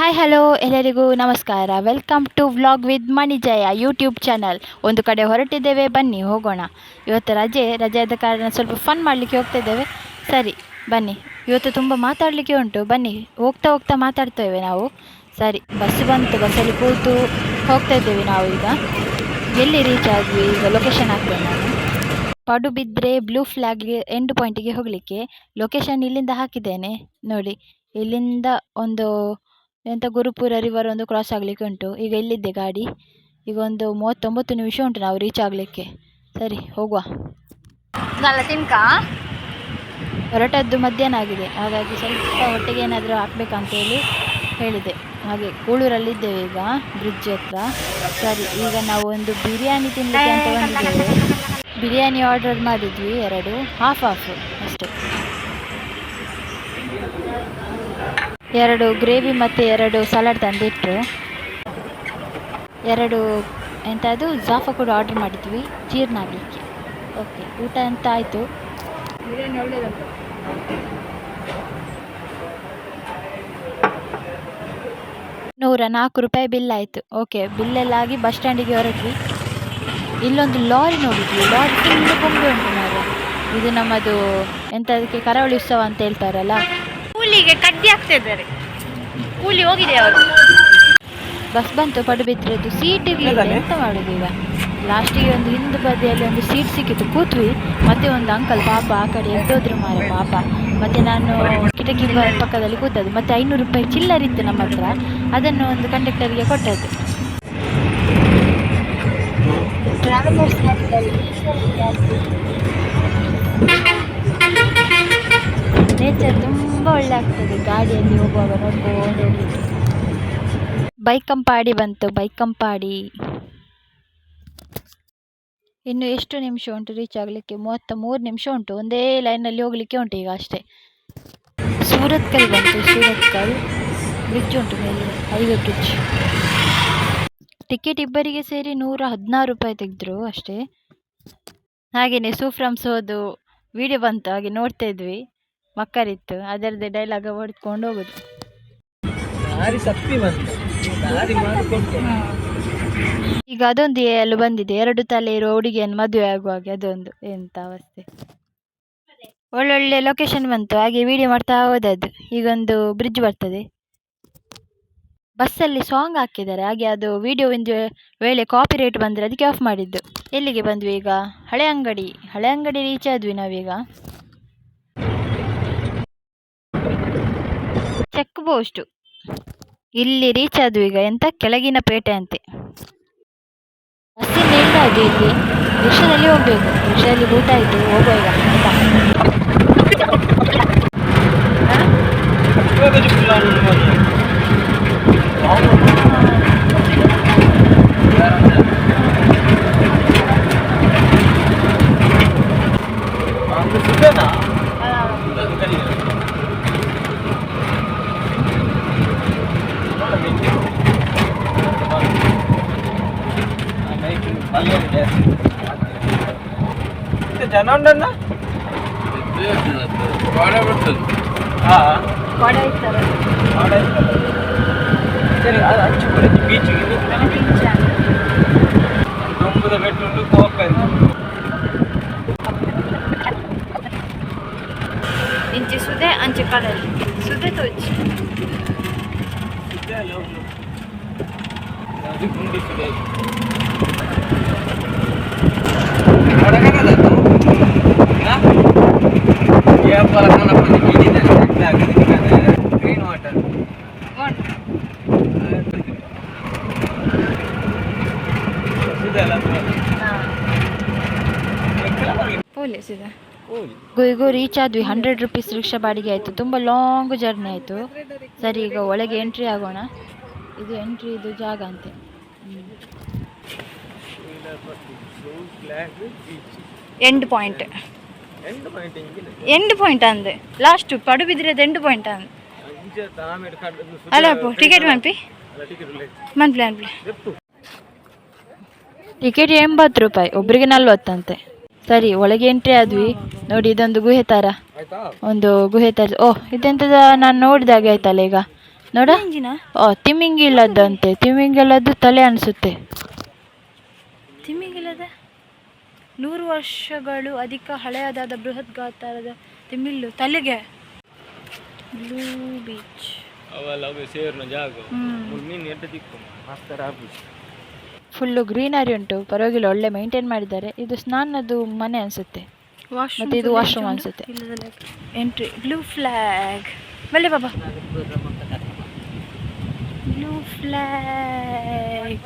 Hi hello ಎಲ್ಲರಿಗೂ ನಮಸ್ಕಾರ. Welcome to vlog with Manijaya YouTube channel ಒಂದು ಕಡೆ ಹೊರಟಿದ್ದೇವೆ, ಬನ್ನಿ, ಹೋಗೋಣ. ಇವತ್ತು ರಜೆ ರಜೆ ಆದ ಕಾರಣ ಸ್ವಲ್ಪ ಫನ್ ಮಾಡಲಿಕ್ಕೆ ಹೋಗ್ತಾ ಇದ್ದೇವೆ. ಸರಿ, ಬನ್ನಿ. ಇವತ್ತು ತುಂಬ ಮಾತಾಡಲಿಕ್ಕೆ ಉಂಟು. ಬನ್ನಿ, ಹೋಗ್ತಾ ಹೋಗ್ತಾ ಮಾತಾಡ್ತೇವೆ ನಾವು. ಸರಿ ಬಸ್ ಬಂತು ಬಸ್ಸಲ್ಲಿ ಕೂತು ಹೋಗ್ತಾ ಇದ್ದೇವೆ ನಾವು ಈಗ. ಎಲ್ಲಿ ರೀಚ್ ಆದ್ವಿ? ಈಗ ಲೊಕೇಶನ್ ಹಾಕ್ತೇನೆ ನಾನು. ಪಡುಬಿದ್ರೆ ಬ್ಲೂ ಫ್ಲ್ಯಾಗ್ಗೆ ಎಂಡ್ ಪಾಯಿಂಟಿಗೆ ಹೋಗಲಿಕ್ಕೆ. ಲೊಕೇಶನ್ ಇಲ್ಲಿಂದ ಹಾಕಿದ್ದೇನೆ. ನೋಡಿ, ಇಲ್ಲಿಂದ ಒಂದು ಎಂಥ ಗುರುಪುರ ರಿವರ್ ಒಂದು ಕ್ರಾಸ್ ಆಗಲಿಕ್ಕೆ ಉಂಟು. ಈಗ ಇಲ್ಲಿದ್ದೆ ಗಾಡಿ? ಈಗ ಒಂದು ಮೂವತ್ತೊಂಬತ್ತು ನಿಮಿಷ ಉಂಟು ನಾವು ರೀಚ್ ಆಗಲಿಕ್ಕೆ. ಸರಿ ಹೋಗುವ. ತಿನ್ಕ? ಹೊರಟದ್ದು ಮಧ್ಯಾಹ್ನ ಆಗಿದೆ. ಹಾಗಾಗಿ ಸ್ವಲ್ಪ ಹೊಟ್ಟೆಗೆ ಏನಾದರೂ ಹಾಕ್ಬೇಕಂತೇಳಿ ಹೇಳಿದೆ. ಹಾಗೆ ಕೂಳೂರಲ್ಲಿದ್ದೇವೆ ಈಗ ಬ್ರಿಡ್ಜ್ ಹತ್ರ. ಸರಿ ಈಗ ನಾವು ಒಂದು ಬಿರಿಯಾನಿ ತಿನ್ನಲಿಕ್ಕೆ ಅಂತ ಬಂದಿದ್ದೇವೆ. ಬಿರಿಯಾನಿ ಆರ್ಡರ್ ಮಾಡಿದ್ವಿ ಎರಡು ಹಾಫ್ ಹಾಫ್ ಅಷ್ಟೇ. ಎರಡು ಗ್ರೇವಿ ಮತ್ತು ಎರಡು ಸಲಾಡ್ ತಂದಿಟ್ಟರು ಎರಡು ಎಂತ ಅದು ಜಾಫ ಕೂಡ ಆರ್ಡರ್ ಮಾಡಿದ್ವಿ ಜೀರ್ಣ ಆಗಲಿಕ್ಕೆ. ಓಕೆ ಊಟ ಅಂತ ಆಯಿತು? ನೂರ ನಾಲ್ಕು ರೂಪಾಯಿ ಬಿಲ್ ಆಯಿತು. ಓಕೆ ಬಿಲ್ಲೆಲ್ಲ ಆಗಿ ಬಸ್ ಸ್ಟ್ಯಾಂಡಿಗೆ ಹೊರಟ್ವಿ. ಇಲ್ಲೊಂದು ಲಾರಿ ನೋಡಿದ್ವಿ ಲಾರಿ ತುಂಬ ಕೊಂಬೆ ಉಂಟು ಮಾರು ಇದು ನಮ್ಮದು ಎಂಥದಕ್ಕೆ ಕರಾವಳಿ ಉತ್ಸವ ಅಂತ ಹೇಳ್ತಾರಲ್ಲ ಕೂಲಿಗೆ ಕಡ್ಡಿ ಹಾಕ್ತಾ ಇದ್ದಾರೆ. ಕೂಲಿ ಹೋಗಿದೆ ಅವರು. ಬಸ್ ಬಂತು ಪಡುಬಿದ್ರದ್ದು ಸೀಟ್ ಇರಲಿಲ್ಲ ಎಂತ ಮಾಡೋದು ಈಗ? ಲಾಸ್ಟಿಗೆ ಒಂದು ಹಿಂದೆ ಬದಿಯಲ್ಲಿ ಒಂದು ಸೀಟ್ ಸಿಕ್ಕಿತ್ತು ಕೂತ್ವಿ. ಮತ್ತೆ ಒಂದು ಅಂಕಲ್ ಪಾಪ ಆ ಕಡೆ ಎದ್ದೋದ್ರು ಮಾರೆ ಪಾಪ. ಮತ್ತೆ ನಾನು ಕಿಟಕಿ ಪಕ್ಕದಲ್ಲಿ ಕೂತದ್ದು. ಮತ್ತೆ ಐನೂರು ರೂಪಾಯಿ ಚಿಲ್ಲರ್ ಇತ್ತು ನಮ್ಮ ಹತ್ರ. ಅದನ್ನು ಒಂದು ಕಂಡಕ್ಟರ್ಗೆ ಕೊಟ್ಟದ್ದು. ನೇಚರ್ ತುಂಬ ಒಳ್ಳೆ ಆಗ್ತದೆ. ಗಾಡಿಯಲ್ಲಿ ಹೋಗುವಾಗ ನೋಡ್ಕೊಂಡು ಬೈಕ್ ಬೈಕಂಪಾಡಿ ಬಂತು ಕಂಪಾಡಿ. ಇನ್ನು ಎಷ್ಟು ನಿಮಿಷ ಉಂಟು ರೀಚ್ ಆಗಲಿಕ್ಕೆ? ಮೂವತ್ತ ಮೂರು ನಿಮಿಷ ಉಂಟು. ಒಂದೇ ಲೈನಲ್ಲಿ ಹೋಗಲಿಕ್ಕೆ ಉಂಟು ಈಗ ಅಷ್ಟೇ. ಸೂರತ್ಕಲ್ ಬಂತು ಸೂರತ್ಕಲ್ ಬ್ರಿಡ್ಜ್ ಉಂಟು ಮೇಲೆ ಬ್ರಿಡ್ಜ್ ಟಿಕೆಟ್ ಇಬ್ಬರಿಗೆ ಸೇರಿ ನೂರ ಹದಿನಾರು ರೂಪಾಯಿ ತೆಗೆದ್ರು ಅಷ್ಟೇ. ಹಾಗೆಯೇ ಸೂಫ್ರಮ್ಸ್ ಹೋದು ವಿಡಿಯೋ ಬಂತು, ಹಾಗೆ ನೋಡ್ತಾ ಇದ್ವಿ. ಮಕ್ಕರಿತ್ತು ಅದರದ್ದು ಡೈಲಾಗ್ ಹೊಡ್ಕೊಂಡು ಹೋಗೋದು. ಈಗ ಅದೊಂದು ಅಲ್ಲಿ ಬಂದಿದೆ. ಎರಡು ತಲೆ ಇರುವ ಹುಡುಗಿಯನ್ನು ಮದುವೆ ಆಗುವಾಗ ಅದೊಂದು ಎಂತ ಅವಸ್ಥೆ. ಒಳ್ಳೊಳ್ಳೆ ಲೊಕೇಶನ್ ಬಂತು. ಹಾಗೆ ವಿಡಿಯೋ ಮಾಡ್ತಾ ಹೋದದ್ದು. ಈಗೊಂದು ಬ್ರಿಡ್ಜ್ ಬರ್ತದೆ. ಬಸ್ಸಲ್ಲಿ ಸಾಂಗ್ ಹಾಕಿದ್ದಾರೆ. ಹಾಗೆ ಅದು ವಿಡಿಯೋ ಒಂದು ವೇಳೆ ಕಾಪಿ ರೇಟ್ ಬಂದರೆ ಅದಕ್ಕೆ ಆಫ್ ಮಾಡಿದ್ದು. ಎಲ್ಲಿಗೆ ಬಂದ್ವಿ ಈಗ? ಹಳೆ ಅಂಗಡಿ. ಹಳೆ ಅಂಗಡಿ ರೀಚ್ ಆದ್ವಿ ನಾವೀಗ. ಚೆಕ್ ಪೋಸ್ಟು ಇಲ್ಲಿ ರೀಚ್ ಆದ್ವಿ ಈಗ ಎಂತ ಕೆಳಗಿನ ಪೇಟೆ ಅಂತೆ ಬಸ್ಸಿಂದ ಎಂತ ಅದು ಇಲ್ಲಿ ರಿಕ್ಷಾದಲ್ಲಿ ಹೋಗ್ಬೇಕು. ರಿಕ್ಷಾದಲ್ಲಿ ಊಟ ಆಯಿತು, ಹೋಗುವ ಈಗ ಜನ ಉಂಡಣ್ಣ ಹಾ ಕೊಡ ಇರ್ತದೆ ಆಡ ಇರ್ತದೆ. ಸರಿ ಅದು ಹಚ್ಚಿ ಬಿಡಿ ಬೀಚಿಗೆ ದೊಂಬದ ಬೆಟ್ಟುಂಟು ಹೋಗ್ಬೇಕು ಇಂಚೆ ಸುದೆ ಅಂಚೆ ಕಡಲಿ ಸುದೆ ತೋಚಿ ಗ್ರೀನ್ ವಾಟರ್ ಪೊಲೀಸ್ ಇದೆ. ಗುಯ್ಗೂ ರೀಚ್ ಆದ್ವಿ ಹಂಡ್ರೆಡ್ ರುಪೀಸ್ ರಿಕ್ಷಾ ಬಾಡಿಗೆ ಆಯಿತು. ತುಂಬ ಲಾಂಗ್ ಜರ್ನಿ ಆಯಿತು. ಸರಿ ಈಗ ಒಳಗೆ ಎಂಟ್ರಿ ಆಗೋಣ. ಇದು ಎಂಟ್ರಿ ಇದು ಜಾಗ ಅಂತೆ. ಎಂಡ್ ಪಾಯಿಂಟ್ ಎಂಟು ಪಾಯಿಂಟ್ ಇಂಜಿನ ಎಂಡ್ ಪಾಯಿಂಟ್ ಅಂದೆ. ಲಾಸ್ಟ್ ಪಡುಬಿದ್ರೆದು ಎಂಡ್ ಪಾಯಿಂಟ್ ಅಂದೆ. ಅಲ್ಲ ಟಿಕೆಟ್ ಮನ್ಪಿ ಮನ್ಪ್ಲೆ ಎತ್ತು. ಟಿಕೆಟ್ ಎಂಬತ್ತು ರೂಪಾಯಿ ಒಬ್ಬರಿಗೆ ನಲ್ವತ್ತಂತೆ. ಸರಿ ಒಳಗೆ ಎಂಟ್ರಿ ಆದ್ವಿ. ನೋಡಿ ಇದೊಂದು ಗುಹೆ ತರ. ಆಯ್ತಾ ಒಂದು ಗುಹೆ ಥರ ಓಹ್ ಇದೆಂತದ ನಾನು ನೋಡಿದಾಗ ಆಯ್ತಲ್ಲ ಈಗ. ನೋಡ. ಓ ತಿಮ್ಮಿಂಗಿಲ್ಲದಂತೆ ತಿಮಿಂಗಿಲದ್ದು ತಲೆ ಅನಿಸುತ್ತೆ. ತಿಮ್ಮಿಂಗಿಲ್ಲದ ನೂರು ವರ್ಷಗಳು ಅಧಿಕ ಹಳೆಯದಾದ ಬೃಹತ್ ಗಾತ್ರದ ತಿಮ್ಮಿಲ್ಲು ತಲೆಗೆ. Blue beach. ಅವೆಲ್ಲ ಅವು ಸೇರ್ನ ಜಾಗ. ಫುಲ್ಲು ಗ್ರೀನರಿ ಉಂಟು. ಪರವಾಗಿಲ್ಲ ಒಳ್ಳೆ ಮೇಂಟೈನ್ ಮಾಡಿದ್ದಾರೆ. ಇದು ಸ್ನಾನದ್ದು ಮನೆ ಅನ್ಸುತ್ತೆ. ಮತ್ತೆ ಇದು ವಾಶ್ರೂಮ್ ಅನ್ಸುತ್ತೆ. ಎಂಟ್ರಿ ಬ್ಲೂ ಫ್ಲಾಗ್ ಬಲ್ಲೆ ಬಾಬಾ. ಬ್ಲೂ ಫ್ಲಾಗ್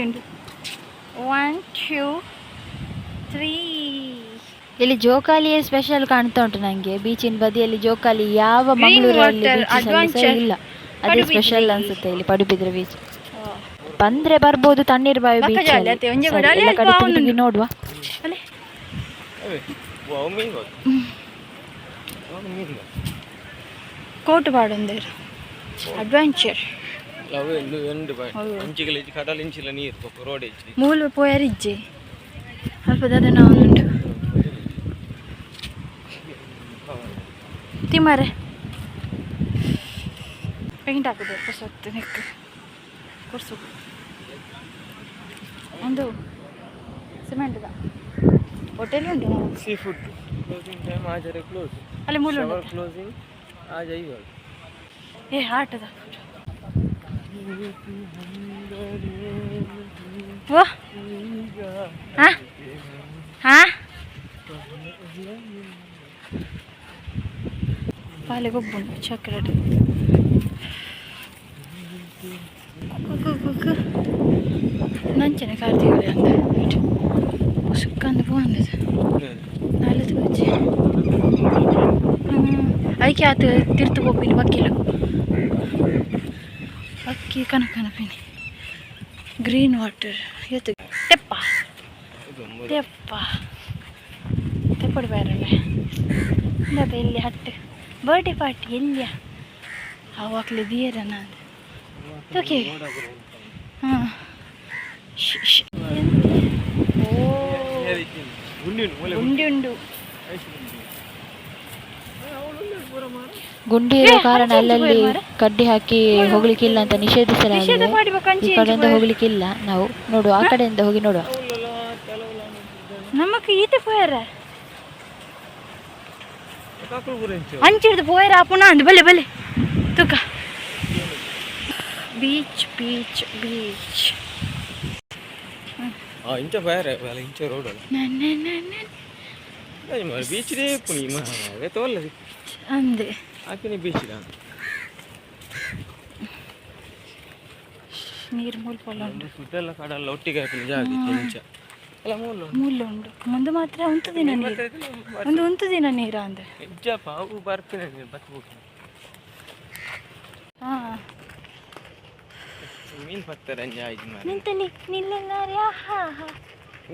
ಉಂಟು ಒನ್ ಟೂ ತ್ರೀ ಇಲ್ಲಿ ಜೋಕಾಲಿಯೇ ಸ್ಪೆಷಲ್ ಕಾಣ್ತಾ ಉಂಟು ನನಗೆ ಬೀಚಿನ ಬದಿಯಲ್ಲಿ ಜೋಕಾಲಿ ಯಾವ ಮಂಗಳೂರಲ್ಲಿ. ಇಲ್ಲ. ಅದೇ ಸ್ಪೆಷಲ್ ಅನ್ಸುತ್ತೆ ಇಲ್ಲಿ ಪಡುಬಿದ್ರೆ ಬೀಚ್ ಬಂದ್ರೆ ಬರ್ಬೋದು ತಣ್ಣೀರ್ ಬಾವಿ ಬೀಚ್ ಕೂಡ. ನೋಡುವ. ಕೋಟು ಅಡ್ವೆಂಚರ್ ಅವು ಎಂದು ಎಂದು ಬಾಯ್ ಹೌದು. ಇಂಚಿಗೆಲ್ಲ ಇಜ್ಜಿ ಕಡಲ ಇಂಚಿಲ ನೀರು ಪಕ್ಕ ರೋಡ್ ಇಜ್ಜಿ ಮೂಲು ಪೋಯರಿಜ್ಜೆ ಅಲ್ಪ ದಾದನ ಒಂದುಂಟು ತಿಮ್ಮರೆ. ಪೇಂಟ್ ಹಾಕಿದೆ ಹೊಸತ್ತು ನೆಕ್ ಕೊರ್ಸು. ಒಂದು. ಸಿಮೆಂಟ್ ಹೋಟೆಲ್ ಉಂಟು ನಾವು ಸೀ ಫುಡ್ ಕ್ಲೋಸಿಂಗ್ ಟೈಮ್ ಆಜರೆ ಕ್ಲೋಸ್ ಅಲ್ಲಿ ಮೂಲು ಉಂಟು. ಕ್ಲೋಸಿಂಗ್ ಆಜ ಇವಾಗ. ಏ ಆಟದ. ಓ ಹಾ ಹಾ ಪಾಲೆ ಗೊಬ್ಬುಂಡು ಚಕ್ರಡು ನಂಚನೆ ಕಾರ್ತಿಗಳು ಅಂತ ಸುಕ್ಕಂದು ಪೋಂದದು ನಾಲ್ಕು ಬಜ್ಜಿ ಐಕೆ ಆತ ತಿರ್ತು ಪೋಪಿನಿ ವಕೀಲು ಅಕ್ಕಿ ಕನಕ ಕನಪಿನಿ ಗ್ರೀನ್ ವಾಟರ್ ಎತ್ತು. ತೆಪ್ಪ. ತೆಪ್ಪ. ತೆಪ್ಪಡು ಬೇರಲ್ಲ ಇಂದಪ್ಪ ಎಲ್ಲಿ ಹಟ್ಟು. ಬರ್ಡೇ ಪಾರ್ಟಿ ಎಲ್ಲಿಯ? ಅವಾಗಲೇ ದಿಯರ ನಾನು? ಓಕೆ ಹಾಂ. ಓ ಉಂಡಿ ಉಂಡು ಗುಂಡಿ ಇರೋ ಕಾರಣ ಅಲ್ಲಲ್ಲಿ. ಕಡ್ಡಿ ಹಾಕಿ ಹೋಗ್ಲಿಕ್ಕಿಲ್ಲ ಅಂತ ನಿಷೇಧ ನಿಷೇಧಿಸಲಾಗಿದೆ ಈ ಕಡೆಯಿಂದ ಹೋಗ್ಲಿಕ್ಕಿಲ್ಲ ನಾವು. ನೋಡುವ ಆ ಕಡೆಯಿಂದ ಹೋಗಿ ನೋಡುವ. ನಮಕ್ ಈತೆ ಪೋಯರ ಕಾಕುಲು ಗುరించి ಅಂಚಿಡ್ದು ಪೋಯರ ಪುನಃ ಅಂದ್ ಬಲೆ ಬಲೆ ತುಕ. Beach beach beach. ಆ ಇಂಚ ಫೈರ್ ಅಲ್ಲ ಇಂಚ ರೋಡ್ ಅಲ್ಲ. ಬೀಚ್ ರೇ ಪುನಿ ಮಾ ತೋಲ್ಲ ಅಂದೆ. ಆಕಿನಿ ಬೀಸಿದ ನೀರು ಮೂಲ್ ಪೊಲ ಉಂಡು ಫುಡ್ ಎಲ್ಲ ಕಡಲ್ಲ ಒಟ್ಟಿಗೆ ಹಾಕಿ ನಿಜ ಆಗಿತ್ತು ಇಂಚ ಅಲ್ಲ ಮೂಲ ಮೂಲ ಉಂಡು ಮುಂದೆ ಮಾತ್ರ ಉಂಟು ದಿನ ನೀರು. ಒಂದು ಉಂಟು ದಿನ ನೀರ ಅಂದ್ರೆ? ನಿಜಪ್ಪ ಅವು ಬರ್ತೀನಿ ನೀರು ಬತ್ಬೇಕು ಹಾ. ಮೀನು ಬರ್ತಾರೆ ಅಂಜ ಆಯ್ತು ಮಾರೆ ನಿಂತ ನಿಲ್ಲ ಹಾ ಹಾ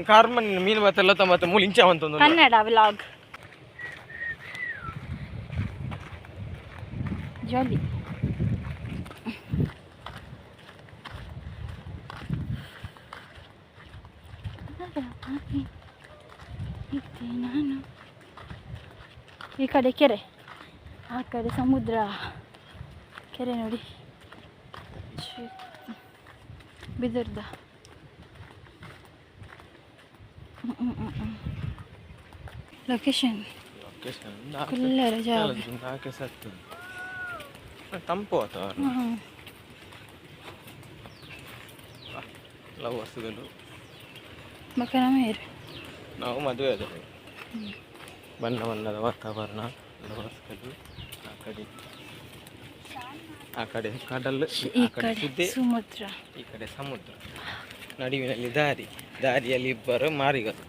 ಕಾರ್ಮನ್ ಮೀನು ಬತ್ತಲ್ಲ ಮತ್ತೆ ಮೂಲ ಇಂಚ ಅಂತ ಒಂದು ಕನ್ನಡ ವ್ಲಾಗ್ ಜಾಲಿ ನಾನು ಈ ಕಡೆ ಕೆರೆ ಆ ಕಡೆ ಸಮುದ್ರ ಕೆರೆ ನೋಡಿ ಛೀ. ಬಿದರ್ದ ಲೊಕೇಶನ್ ಕುಲ್ಲರ ಜಾಗ ನಾಲ್ಕೆ ಸತ್ತು ತಂಪು ವಾತಾವರಣ ಲವ್ ಹಸುಗಳು ಮಕ್ಕಳ ಮೇರೆ ನಾವು ಮದುವೆ ಆದರೆ ಬಣ್ಣ ಬಣ್ಣದ ವಾತಾವರಣ ಲವರ್ಸ್ಗಳು ಆ ಕಡೆ ಆ ಕಡೆ ಕಡಲು ಈ ಕಡೆ ಸಮುದ್ರ. ಈ ಕಡೆ ಸಮುದ್ರ. ನಡುವಿನಲ್ಲಿ ದಾರಿ ದಾರಿಯಲ್ಲಿ ಇಬ್ಬರು ಮಾರಿಗಳು.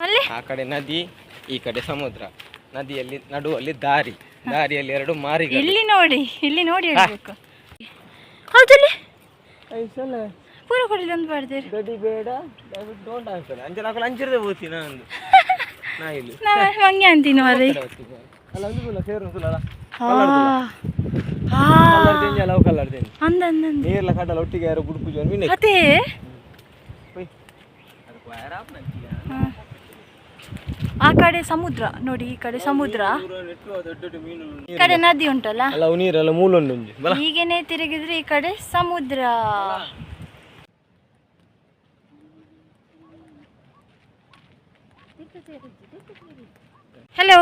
ಅಲ್ಲಿ? ಆ ಕಡೆ ನದಿ ಈ ಕಡೆ ಸಮುದ್ರ. ನದಿಯಲ್ಲಿ ನಡುವಲ್ಲಿ ದಾರಿ. ದಾರಿಯಲ್ಲಿ ಎರಡು ಮಾರಿ ಇಲ್ಲಿ ನೋಡಿ ಇಲ್ಲಿ ನೋಡಿ ಹೇಳಬೇಕು. ಹೌದಲ್ಲಿ? ಪೂರ ಕೊಡಲಿ ಅಂತ ಬರ್ದೇರಿ ಗಡಿ ಬೇಡ ಡೋಂಟ್ ಆಗ್ತಾರೆ ಅಂಜನ ಹಾಕಲು ಅಂಜಿರದೆ ಹೋಗ್ತಿ ನಾನು ನಾವು ಹಂಗೆ ಅಂತೀನಿ ಮಾರಿ ಅಲ್ಲ ಅಂದು ಕುಲ ಸೇರು ಕುಲ ಕಲರ್ ದೇಂಜಿ ಅಲ್ಲ ಕಲರ್ ದೇಂಜಿ ಅಂದ ಅಂದ ನೀರ್ಲ ಕಡಲ ಒಟ್ಟಿಗೆ ಯಾರು ಗುಡುಕು ಜೋನ್ ಮಿನೆ ಅದೇ ಆ ಕಡೆ ಸಮುದ್ರ ನೋಡಿ ಈ ಕಡೆ ಸಮುದ್ರ. ಈ ಕಡೆ ನದಿ ಉಂಟಲ್ಲ? ಅಲ್ಲ ನೀರೆಲ್ಲ ಮೂಲೊಂದು ಬಲ. ಹೀಗೇನೆ ತಿರುಗಿದ್ರೆ ಈ ಕಡೆ ಸಮುದ್ರ. ಹಲೋ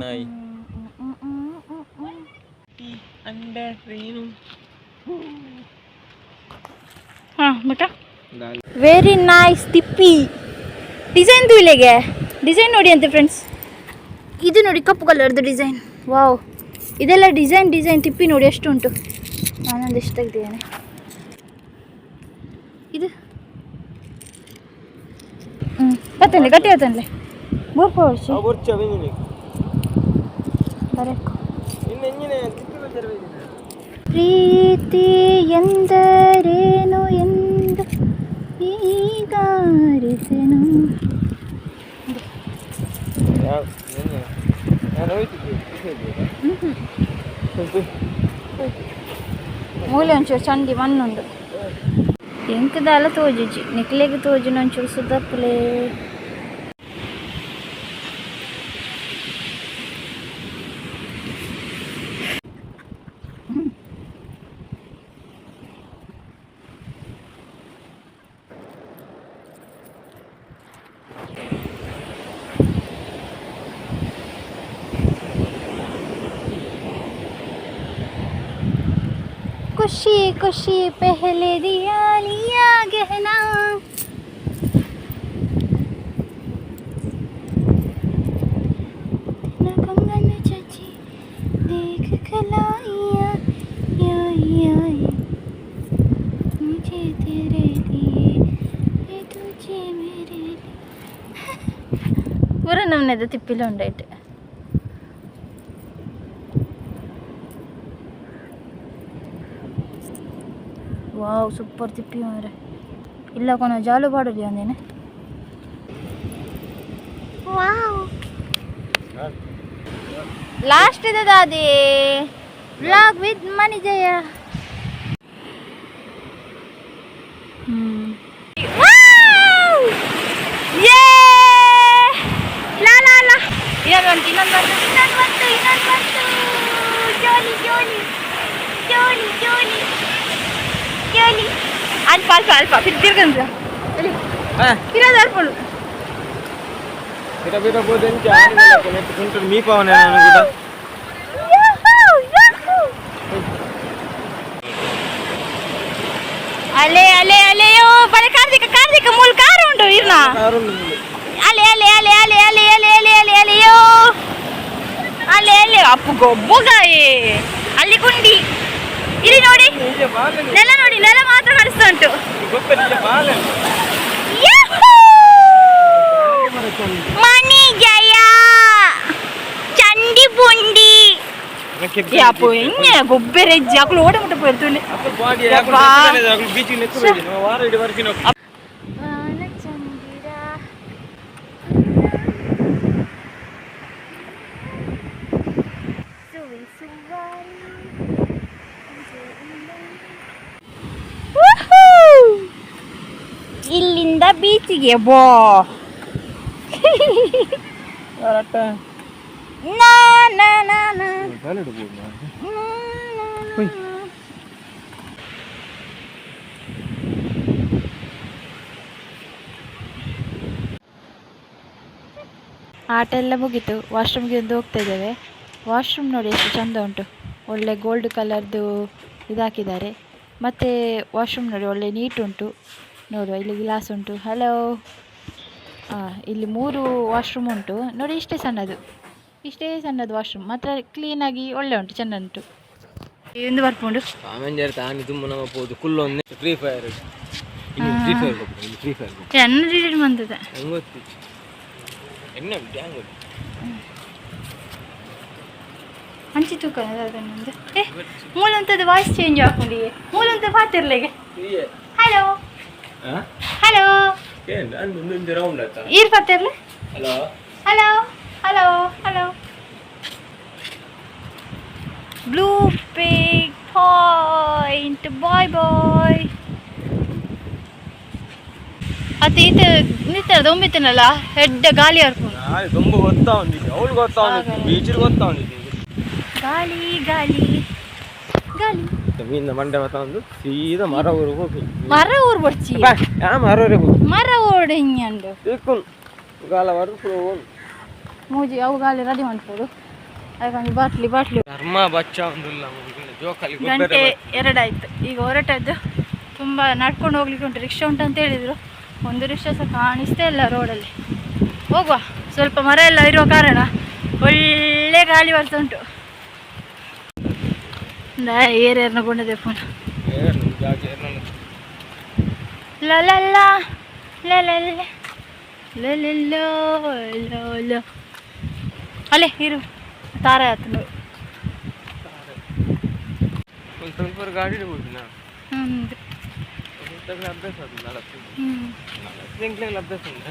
ನಾಯಿ. ಅಂಡರ್ ಟ್ರೈನು ಹಾ ಬೇಟ ವೆರಿ ನೈಸ್ ತಿಪ್ಪಿ ಡಿಸೈನ್ ಇಲ್ಲಿಗೆ. ಡಿಸೈನ್ ನೋಡಿ ಅಂತೆ ಫ್ರೆಂಡ್ಸ್ ಇದು ನೋಡಿ ಕಪ್ಪು ಕಲರ್ದು ಡಿಸೈನ್ ವಾವ್ ಇದೆಲ್ಲ ಡಿಸೈನ್ ಡಿಸೈನ್ ತಿಪ್ಪಿ ನೋಡಿ ಎಷ್ಟು ಉಂಟು. ನಾನೊಂದು ಎಷ್ಟು ತೆಗ್ದಿದ್ದೇನೆ. ಇದು? ಹ್ಞೂ ಬತ್ತಂದೆ ಗಟ್ಟಿ ಆತಂದೆ ಎಂದ ವರ್ಷ. ಬರ್ಚ ಮೂಲೆ ಒಂಚೂರು ಚಂಡಿ ಮಣ್ಣುಂಡು ಎಂಕದಾಲ ತೋಜುಜಿ ನಿಕ್ಲೆಗೆ ತೋಜುನ ಒಂಚೂರು ಸುದ್ದಪ್ಪಲೇ खुशी खुशी पहले दिया लिया गहना देख खिलाइया या या मुझे तेरे लिए ये तुझे मेरे ವಾವ್ ಸೂಪರ್ ತಿಪ್ಪಿ ಮಾರೆ ಇಲ್ಲ ಕೊನ ಜಾಲು ಪಾಡಲಿ ಒಂದೇನೆ ವಾವ್. ಲಾಸ್ಟ್ ಇದೆ ದಾದಿ. ಬ್ಲಾಗ್ ವಿತ್ ಮನಿ ಜಯ ಲಾ ಲಾ ಲಾ ಇನ್ನೊಂದು ಬಂತು ಇನ್ನೊಂದು ಬಂತು ಇನ್ನೊಂದು ಬಂತು ಇನ್ನೊಂದು ಬಂತು ಜೋಲಿ ಜೋಲಿ ಜೋಲಿ ಜೋಲಿ ಜೋಲಿ ಅಲೆ ಅಲೆ ಅಲೆಯೋ. ಬರೀ ಕಾರ್ತಿಕ ಕಾರ್ತಿಕ ಮೂಲ ಕಾರು ಉಂಟು ಕಾರು ಅಲೆ ಅಲೆ ಅಲೆ ಅಲೆ ಅಲೆ ಅಲೆ ಅಲೆ ಅಲೆ ಅಲೆಯೋ. ಅಲೆ ಅಲೆ. ಅಪ್ಪು ಗೊಬ್ಬುಗಾಯೆ ಅಲ್ಲಿ ಕುಂಡಿ. ಇಲ್ಲಿ ನೋಡಿ ನೆಲ ನೋಡಿ ನೆಲ ಮಾತ್ರ ಕಾಣಿಸ್ತಾ ಉಂಟು ಮಣಿಜಯ ಚಂಡಿ ಪುಂಡಿ అప్పు ఇన్ని గొబ్బెరే జాకులు ఓడమట పెడుతుండే Thank you. ಇಲ್ಲಿಂದ ಬೀಚಿಗೆ ಬೋ. ನಾ ನಾ ನಾ ನಾ. ಹೋಯ್. ಆಟ ಎಲ್ಲ ಮುಗಿತು. ವಾಶ್ರೂಮ್ಗೆ ಒಂದು ಹೋಗ್ತಾ ಇದ್ದೇವೆ. ವಾಶ್ರೂಮ್ ನೋಡಿ ಎಷ್ಟು ಚಂದ ಉಂಟು. ಒಳ್ಳೆ ಗೋಲ್ಡ್ ಕಲರ್ದು ಇದಾಕಿದ್ದಾರೆ. ಮತ್ತು ವಾಶ್ರೂಮ್ ನೋಡಿ ಒಳ್ಳೆ ನೀಟ್ ಉಂಟು. ನೋಡುವ ಇಲ್ಲಿ ಗ್ಲಾಸ್ ಉಂಟು. ಹಲೋ ಹಾಂ ಇಲ್ಲಿ ಮೂರು ವಾಶ್ರೂಮ್ ಉಂಟು. ನೋಡಿ ಇಷ್ಟೇ ಸಣ್ಣದು. ಇಷ್ಟೇ ಸಣ್ಣದು ವಾಶ್ರೂಮ್ ಮಾತ್ರ ಕ್ಲೀನಾಗಿ ಒಳ್ಳೆ ಉಂಟು ಚೆನ್ನ ಉಂಟು? ಎಂದು ಬರ್ಕೊಂಡು ಫ್ರೀ ಫೈರ್ ಫ್ರೀ ಫೈರ್ ಇನ್ನು ಫ್ರೀ ಫೈರ್ ಎನ್ನ ಡಿಲೀಟ್ ಬಂದದೆ ಹಂಚಿ ತೂಕನದ ಅದನ್ನೊಂದು. ಏ ವಾಯ್ಸ್ ಚೇಂಜ್ ಹಾಕೊಂಡಿಗೆ ಮೂಲಂತ ಮಾತಿರ್ಲೆಗೆ ಹಲೋ ಹಲೋ ಈರ್ ಪಾತಿರ್ಲೆ hello hello hello hello blue pig point bye bye ಅತ್ತೆ ಈತ ನಿಂತಾರದ ಒಂಬತ್ತನಲ್ಲ ಹೆಡ್ಡ ಗಾಲಿ ಹರ್ಕೊಂಡು. ತುಂಬ ಗೊತ್ತಾ ಅವನಿಗೆ ಅವಳು ಗೊತ್ತಾ ಅವನಿಗೆ ಗಾಳಿ ಗಾಳಿ. ಗಾಳಿ. ಜಮೀನ ಮಂಡೆ ಒಂದು ಸೀದಾ ಮರ ಊರಿಗೆ ಹೋಗಿ. ಮರ ಊರು ಬರ್ಚಿ ಬಾ ಮರ ಮರವರೆಗೆ ಹೋಗಿ. ಮರ ಓಡಿ ಹಿಂಗಂಡು ತಿಳ್ಕೊಂಡು. ಗಾಲ ಮರ ಮೂಜಿ ಅವು ಗಾಲಿ ರೆಡಿ ಮಾಡ್ಕೊಡು. ಅದಕ್ಕೊಂದು ಬಾಟ್ಲಿ ಬಾಟ್ಲಿ. ಧರ್ಮ ಬಚ್ಚ ಒಂದಿಲ್ಲ ಜೋಕಾಲಿ ಗಂಟೆ ಎರಡಾಯ್ತು. ಈಗ ಹೊರಟದ್ದು ತುಂಬ ನಡ್ಕೊಂಡು ಹೋಗ್ಲಿಕ್ಕೆ ಉಂಟು. ರಿಕ್ಷಾ ಉಂಟು ಅಂತ ಹೇಳಿದ್ರು. ಒಂದು ರಿಕ್ಷಾ ಸಹ ಕಾಣಿಸ್ತಾ ಇಲ್ಲ ರೋಡಲ್ಲಿ. ಹೋಗುವ. ಸ್ವಲ್ಪ ಮರ ಎಲ್ಲ ಇರುವ ಕಾರಣ ಒಳ್ಳೆ ಗಾಳಿ ಬರ್ತಾ ಉಂಟು. ఏరు ఎర్రకుండా తెప్పను అలే ఇరు తారా అతను ಸ್ವಲ್ಪ ಗಾಡಿ ಹೋಗಿಲ್ಲ ಅಭ್ಯಾಸ ಅದು ನಾಲ್ಕು ನಾಲ್ಕು ತಿಂಗಳಲ್ಲಿ ಅಭ್ಯಾಸ ಇಲ್ಲ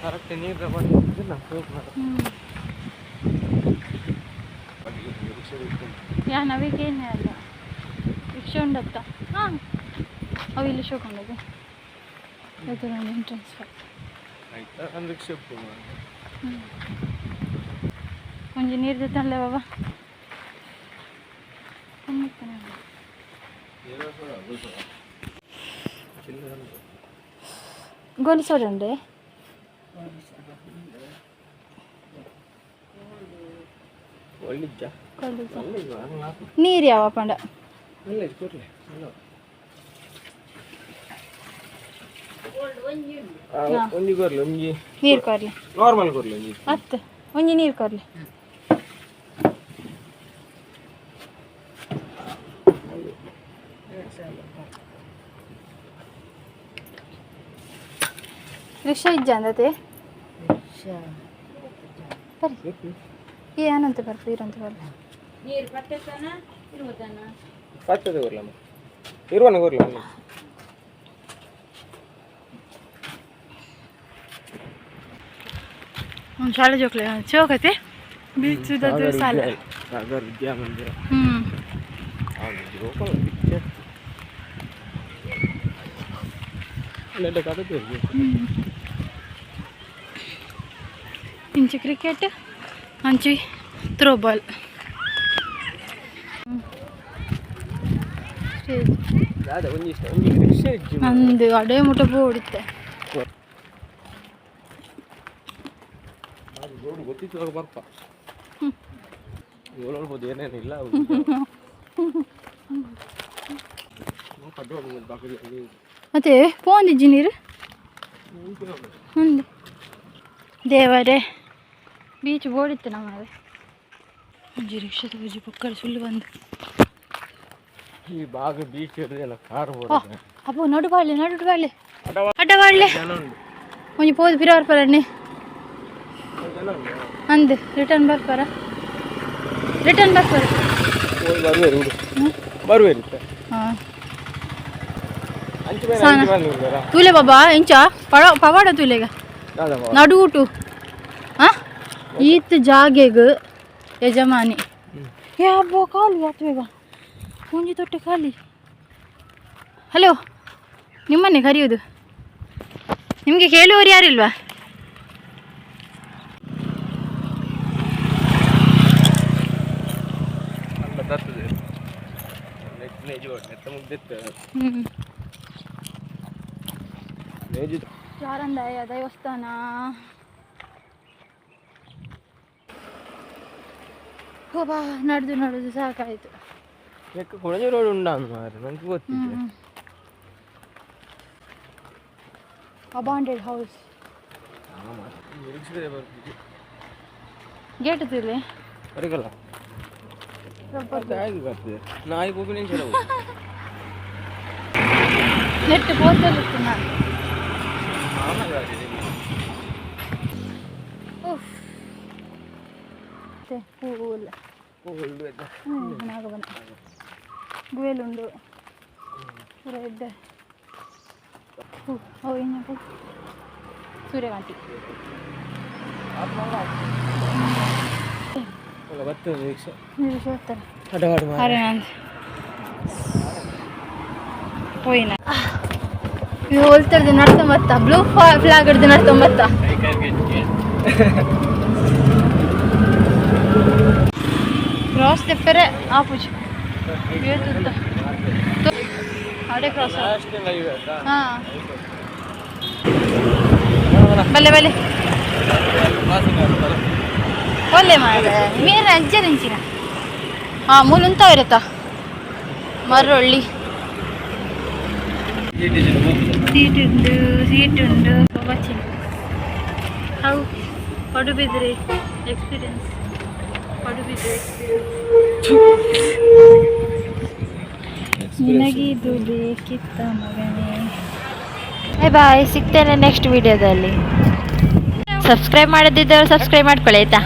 ಕರೆಕ್ಟ್ ನೀರು ತಗೊಂಡಿಲ್ಲ ಹೋಗ್ಬಾರ್ದು ಯಾ ನವಿಗೇನೆ ಅಲ್ಲ. ರಿಕ್ಷಾ ಉಂಡತ್ತ ಹಾಂ. ಅವು ಇಲ್ಲಿ ಶೋಕೊಂಡದು ಇದು ನನ್ನ ಎಂಟ್ರೆನ್ಸ್ ಒಂಜಿ ನೀರು ಜೊತೆ ಬಾಬಾ ಗೋಲಿ ಸೋಡಂಡೆ ಒಳ್ಳಿದ್ದ ನೀರು ಯಾವ ಪಂಡ? ನೀರು ಕೊರ್ಲಿ. ನಾರ್ಮಲ್ ಕೊರ್ಲಿ ಒಂಜಿ. ನೀರು ಕೊರ್ಲಿ. ರಿಕ್ಷಾ ಇಜ್ಜ ಅಂದತೆ ಬರ್ರಿ. ಏನಂತ ಬರ್ರಿ ಇರಂತ ಬರ್ರಿ. பத்தது ஊரில் இருபது ஊரில் ಶಾಲೆ ಜೋಕ್ಲೆ ಚೋಕತೆ ಬೀಚ್ ಸಾಲ ಸಾಗರ್ ವಿದ್ಯಾ ಮಂದಿರ ಹ್ಮ್ ಇಂಚು ಕ್ರಿಕೆಟ್ ಅಂಚಿ ಥ್ರೋಬಾಲ್ ನಂದು ಅಡೇ ಮುಟ ರೋಡ್ ಗೊತ್ತಿತ್ತು ಬರ್ಪ ಹೇಳ್ಬೋದು ಏನೇನಿಲ್ಲ ಮತ್ತೆ ಪೋಂದಿಜ್ಜಿ ನೀರು? ಒಂದು ದೇವರೇ ಬೀಚ್ ಓಡಿತ್ತು ನಮಗೆ ಒಂಜಿ ರಿಕ್ಷಾದ ತಗೋಜಿ ಪಕ್ಕ ಸುಳ್ಳು ಬಂದು. ಈ ಭಾಗ ಬೀಚ್ ಇರಲಿಲ್ಲ ಕಾರ್ ಹೋದ್ರೆ ಅಪ್ಪ ನಡು ಬಾಡ್ಲಿ ನಡು ಬಾಡ್ಲಿ ಅಡ್ಡ ಬಾಡ್ಲಿ ಒಂಜಿ ಪೋದು ಬಿರೋರ್ ಪರಣ್ಣಿ ಅಂದೆ ರಿಟರ್ನ್ ಬರ್ಪಾರ ರಿಟರ್ನ್ ಬರ್ಪಾರ ಬರುವೇರು ಬರುವೇರು ತೂಲೆ ಬಾಬಾ ಇಂಚ ಪಡ ಪವಾಡ ತೂಲೆಗ ನಡುಗುಟು ಹಾಂ? ಈತ್ ಜಾಗೆಗ ಯಜಮಾನಿ. ಯಾ ಬೋ ಕಾಲು ಯಾತ್ವೇಗ ಪೂಂಜಿ ತೊಟ್ಟೆ ಖಾಲಿ ಹಲೋ ನಿಮ್ಮನ್ನೇ ಕರೆಯುವುದು? ನಿಮಗೆ ಕೇಳುವವರು ಯಾರಿಲ್ವಾ ಯಾರಂದಾಯ ದೇವಸ್ಥಾನ? ಹೋಬಾ ನಡೆದು ನಡೆದು ಸಾಕಾಯಿತು. ಎಕ್ಕೊಂಡೋಡು ಉಂಡಾನು ಮಾರೆ ನನಗೆ ಗೊತ್ತಿದೆ ಅಬಾಂಡೆಡ್ ಹೌಸ್ ಗೇಟ್ ಇದಿಲ್ಲ ಬರಗಲ್ಲ ಹೇಗೆ ಬರ್ತದೆ ನಾಯಿ ಹೋಗಿ ನಿಂಚ ನೆಟ್ಟು ಬೋತಲ್ ಇತ್ತು ನಾನು ಹೂವು ಇಲ್ಲ ಹೂವು ಇಲ್ಲ ನಾಗ ಬಂದ ಗುವೆಲುಂಡು ಪೂರ ಎಡ್ಡೆ ಹೂ ಓ ಇನ್ನಪ್ಪ ಸೂರ್ಯಕಾಂತಿ ಹೋಯ್ನ ಇವು ಹೋಲ್ತಾಡ್ದು ನಡ್ಕೊಂಬತ್ತ ಬ್ಲೂ ಫ್ಲಾಗ್ ಹಿಡ್ದು ನಡ್ಕೊಂಬತ್ತ ಕ್ರಾಸ್ ತೆಪ್ಪರೆ ಆಪೋಜಿಟ್ ಕ್ರಾಸ್ ಹಾಂ ಬಲ್ಲೆ ಬಲ್ಲೆ ಒಳ್ಳೆ ಮಾಡ ಮೀರ ಅಂಚೆರಿಂಚಿನ ಹಾಂ ಮೂಲಂತ ಇರುತ್ತಾ ಮರೊಳ್ಳಿ ಸೀಟ್ ಉಂಟು ಸೀಟ್ ಉಂಟು ಬಚ್ಚಿನ ಹೌ ಪಡುಬಿದ್ರಿ ಎಕ್ಸ್ಪೀರಿಯನ್ಸ್ ಪಡುಬಿದ್ರಿ ನಿನಗಿದು ಬೇಕಿತ್ತ ಮಗನೇ? ಬಾಯ್ ಬಾಯ್ ಸಿಗ್ತೇನೆ ನೆಕ್ಸ್ಟ್ ವಿಡಿಯೋದಲ್ಲಿ ಸಬ್ಸ್ಕ್ರೈಬ್ ಮಾಡದಿದ್ದವರು ಸಬ್ಸ್ಕ್ರೈಬ್ ಮಾಡ್ಕೊಳ್ಳಿ ಆಯ್ತಾ?